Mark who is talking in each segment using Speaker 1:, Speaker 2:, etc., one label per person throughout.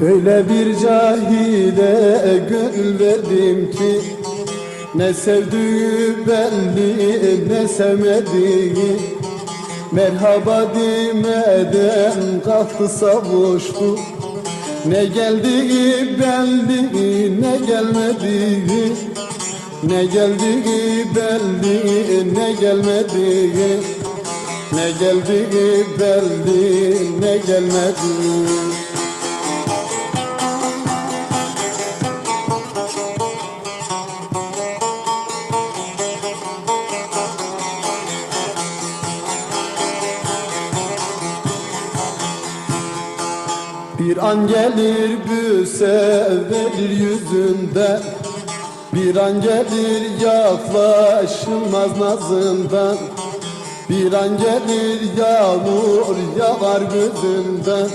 Speaker 1: Öyle bir cahile gönül verdim ki Ne sevdiği belli ne sevmediği. Merhaba demeden kalktı savuştu. Ne geldiği belli ne gelmediği. Ne geldiği belli ne gelmediği. Ne geldiği belli ne gelmediği Bir an gelir büse verir yüzünden Bir an gelir yaklaşılmaz nazından. Bir an gelir yağmur yağar gözünden.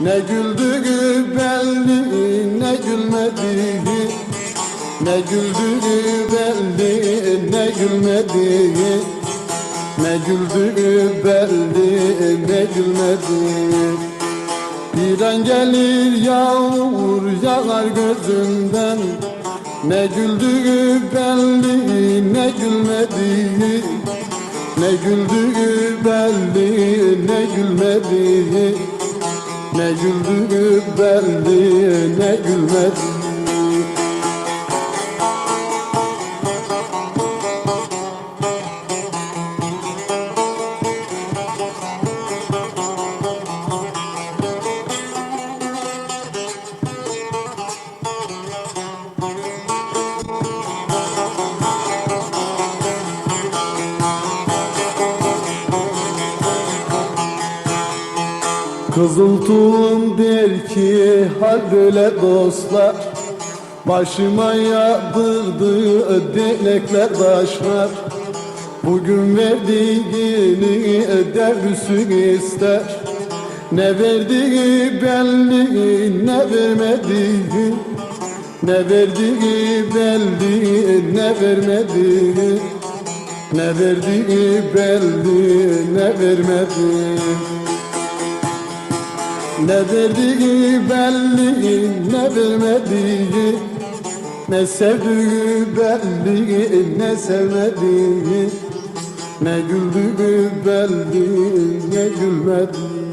Speaker 1: Ne güldüğü belli ne gülmediği. Ne güldüğü belli ne gülmediği. Ne güldüğü belli ne gülmediği bir an gelir yağmur yağar gözünden Ne güldüğü belli ne gülmediği. Ne güldüğü belli ne gülmediği. Ne güldüğü belli ne gülmediği Kızıl tulum der ki hal böyle dostlar. Başıma yağdırdı denekler taşlar Bugün verdiğini dervüsün ister? Ne verdiği belli ne vermediği. Ne verdiği belli ne vermediği. Ne verdiği belli ne vermediği ne verdiği belli ne vermediği Ne sevdiği belli ne sevmediği Ne güldüğü belli ne gülmediği